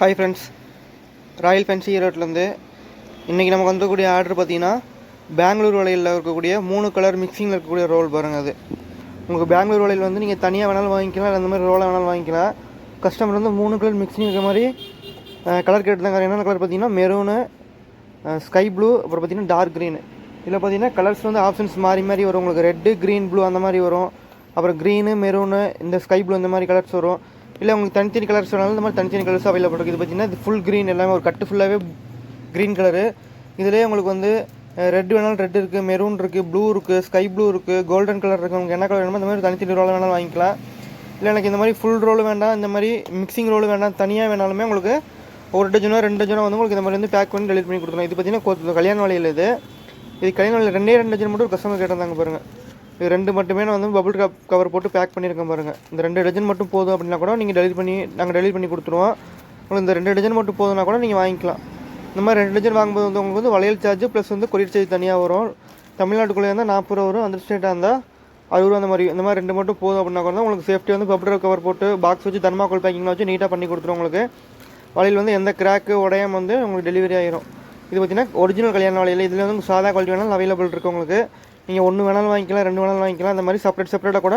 Hi friends royal fancy ஈரோட்லேருந்து இன்றைக்கி நமக்கு வந்துக்கூடிய ஆர்டர் பார்த்தீங்கன்னா பெங்களூர் வலையில் இருக்கக்கூடிய மூணு கலர் மிக்சிங்கில் இருக்கக்கூடிய ரோல் பாருங்கள் அது. உங்களுக்கு பெங்களூர் வலையில் வந்து நீங்கள் தனியாக வேணாலும் வாங்கிக்கலாம் இல்லை அந்த மாதிரி ரோலாக வேணாலும் வாங்கிக்கலாம். கஸ்டமர் வந்து மூணு கலர் மிக்சிங் இருக்கிற மாதிரி கலர் கேட்டுதாங்க என்னென்ன கலர் பார்த்தீங்கன்னா மெரூனு ஸ்கை ப்ளூ அப்புறம் பார்த்தீங்கன்னா டார்க் க்ரீனு இதில் பார்த்தீங்கன்னா கலர்ஸ் வந்து ஆப்ஷன்ஸ் மாறி மாறி வரும். உங்களுக்கு ரெட்டு க்ரீன் ப்ளூ அந்த மாதிரி வரும். அப்புறம் க்ரீனு மெரூனு இந்த ஸ்கை ப்ளூ இந்த மாதிரி கலர்ஸ் வரும். இல்லை உங்களுக்கு தனித்தனி கலர்ஸ் வேணாலும் இந்த மாதிரி தனித்தனி கலர்ஸ் அவைலபிள் இருக்குது இது பார்த்தீங்கன்னா இது ஃபுல் க்ரீன் எல்லாமே ஒரு கட்டு ஃபுல்லாகவே க்ரீன் கலரு இதுலேயே உங்களுக்கு வந்து ரெட் வேணாலும் ரெட் இருக்குது மெரூன் இருக்குது ப்ளூ இருக்குது ஸ்கை ப்ளூ இருக்குது கோல்டன் கலர் இருக்குது உங்களுக்கு என்ன கலர் வேணுமோ இந்த மாதிரி தனித்தனி ரோல் வேணாலும் வாங்கிக்கலாம். இல்லை எனக்கு இந்த மாதிரி ஃபுல் ரோல் வேண்டாம் இந்த மாதிரி மிக்சிங் ரோல் வேண்டாம் தனியாக வேணாலுமே உங்களுக்கு ஒரு டஜனோ ரெண்டு டஜனோ வந்து உங்களுக்கு இந்த மாதிரி வந்து பேக் பண்ணி டெலிவரி பண்ணி கொடுத்துருவோம் இது பார்த்தீங்கன்னா கல்யாண வலையில் இது. இது கல்யாண வலையில் ரெண்டே ரெண்டு டஜன் மட்டும் ஒரு கஸ்டமர் கேட்டிருந்தாங்க பாருங்கள் இது ரெண்டு மட்டுமே நான் வந்து பபுள் கப் கவர் போட்டு பேக் பண்ணியிருக்கேன் பாருங்கள் இந்த ரெண்டு டஜன் மட்டும் போதும் அப்படின்னா கூட நீங்கள் டெலிவரி பண்ணி நாங்கள் டெலிவரி பண்ணி கொடுத்துருவோம். உங்களுக்கு இந்த ரெண்டு டஜன் மட்டும் போதும்னா கூட நீங்கள் வாங்கிக்கலாம். இந்த மாதிரி ரெண்டு டஜன் வாங்கும்போது வந்து உங்களுக்கு வந்து வளையல் சார்ஜ் ப்ளஸ் வந்து கொரியர் சார்ஜ் தனியாக வரும். தமிழ்நாட்டுக்குள்ளே இருந்தால் நாற்பது ரூபா வரும். அந்த ஸ்டேட்டாக இருந்தால் அறுபது ரூபா அந்த மாதிரி இந்த மாதிரி ரெண்டு மட்டும் போதும் அப்படின்னா கூட தான் உங்களுக்கு சேஃப்டி வந்து பப்ளர் கவர் போட்டு பாக்ஸ் வச்சு தர்மாக்கோல் பேக்கிங்கில் வச்சு நீட்டாக பண்ணி கொடுத்துரும் உங்களுக்கு. வளையல் வந்து எந்த கிராக்கு உடையாமல் வந்து உங்களுக்கு டெலிவரி ஆயிரும். இது பார்த்தீங்கன்னா ஒரிஜினல் கல்யாண வளையல். இதில் வந்து சாதா குவாலிட்டி வேணாலும் அவைலபிள் இருக்குது உங்களுக்கு. நீங்கள் ஒன்று வேணாலும் வாங்கிக்கலாம் ரெண்டு வேணாலும் வாங்கிக்கலாம் அந்த மாதிரி செப்பரேட் செப்பரேட்டாக கூட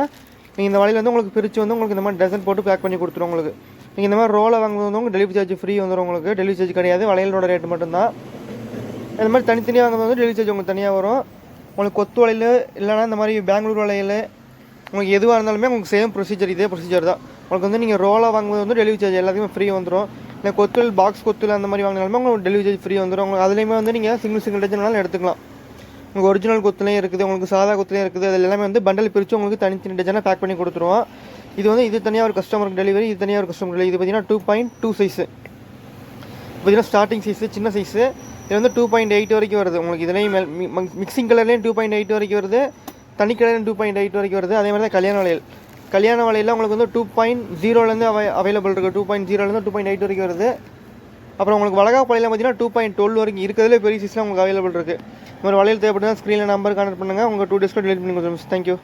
நீங்கள் இந்த வலையில் வந்து உங்களுக்கு பிரித்து வந்து உங்களுக்கு இந்த மாதிரி டசன் போட்டு பேக் பண்ணி கொடுத்துரும் உங்களுக்கு. நீங்கள் இந்த மாதிரி ரோலை வாங்குறது வந்து உங்களுக்கு டெலிவரி சார்ஜ் ஃப்ரீ வந்துடும் உங்களுக்கு. டெலிவரி சார்ஜ் கிடையாது வளையலோட ரேட் மட்டும்தான். இந்த மாதிரி தனித்தனியாக வாங்குறது வந்து டெலிவரி சார்ஜ் உங்களுக்கு தனியாக வரும். உங்களுக்கு கொத்து வலையில் இல்லைனா இந்த மாதிரி பெங்களூர் வலையில் உங்களுக்கு எதுவாக இருந்தாலுமே உங்களுக்கு சேம் ப்ரொசீஜர் இதே ப்ரொசீஜர் தான். உங்களுக்கு வந்து நீங்கள் ரோலாக வாங்கும்போது வந்து டெலிவரி சார்ஜ் எல்லாத்தையுமே ஃப்ரீ வந்துடும் இல்லை கொத்துல் பாக்ஸ் கொத்துல அந்த மாதிரி வாங்கினாலுமே உங்களுக்கு டெலிவரி சார்ஜ் ஃப்ரீ வந்துடும் உங்களுக்கு அதுலேயுமே வந்து நீங்கள் சிங்கிள் சிங்கிள் டஜன் எடுத்துக்கலாம். உங்களுக்கு ஒரிஜினல் குத்துலையும் இருக்குது உங்களுக்கு சாதா குத்துலையும் இருக்குது அது எல்லாமே வந்து பண்டல் பிரித்து உங்களுக்கு தனித்தனி டஜனாக பேக் பண்ணி கொடுத்துருவோம். இது வந்து இது தனியாக ஒரு கஸ்டமருக்கு டெலிவரி இது தனியாக ஒரு கஸ்டமர் டெலிவரி இது பார்த்தீங்கன்னா டூ பாயிண்ட் டூ சைஸு பார்த்தீங்கன்னா ஸ்டார்டிங் சைஸு சின்ன சைஸு இது வந்து டூ பாயிண்ட் எயிட் வரைக்கும் வருது. உங்களுக்கு இதுலேயும் மிக்சிங் கலர்லேயும் டூ பாயிண்ட் எயிட் வரைக்கும் வருது. தனி கலர்லேயும் டூ பாயிண்ட் எயிட் வரைக்கும் வருது. அதே மாதிரி தான் கல்யாண வளையல். கல்யாண வலையில் உங்களுக்கு வந்து டூ பாயிண்ட் ஜீரோலேருந்து அவை அவைலபிள் இருக்குது டூ பாயிண்ட் ஜீரோலேருந்து டூ பாயிண்ட் எயிட் வரைக்கும் வருது. அப்புறம் உங்களுக்கு வளகா பார்த்தீங்கன்னா டூ பாயிண்ட் டுவெல் வரைக்கும் இருக்கிறதுலே பெரிய சைஸ்லாம் உங்களுக்கு அவைலபிள் இருக்குது இந்த மாதிரி வளையல் தேவைப்படுதா ஸ்க்ரீனில் நம்பர் கான்டக்ட் பண்ணுங்கள் உங்கள் டூ டேஸ்க்கு டெலிவரி பண்ணி கொடுத்துருவோம். தேங்க்யூ